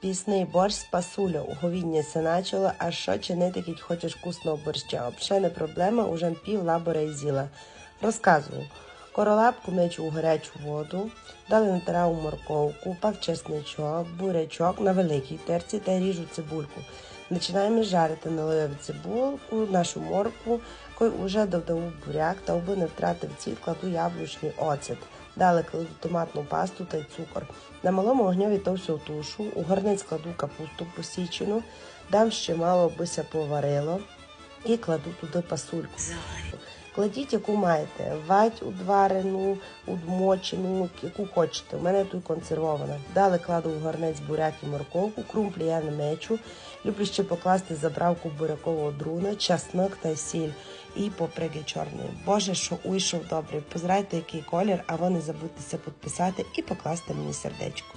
Пісний борщ з пасуля, уговіння се начало, а що чинити, кіть хочеш вкусного борща? Обше не проблема, уже пів лабора і зіла. Розказую. Королапку мечу у гарячу воду, дали натираву морковку, пак чесничок, бурячок на великій терці та ріжу цибульку. Починаємо жарити налив цибулку, нашу морку, кой уже додав буряк та аби не втратив цвіт, кладу яблучний оцет. Далі кладу томатну пасту та цукор. На малому огньові товсю тушу, у гарниць кладу капусту посічену, дам ще мало, абися поварило і кладу туди пасульку. Кладіть, яку маєте, вать удварену, удмочену, яку хочете. У мене тут консервована. Далі кладу в гарнець буряк і морковку, крумплі я не мечу. Люблю ще покласти заправку бурякового друна, чеснок та сіль і поприги чорної. Боже, що уйшов добре. Позирайте, який колір, а ви не забудьтеся підписати і покласти мені сердечко.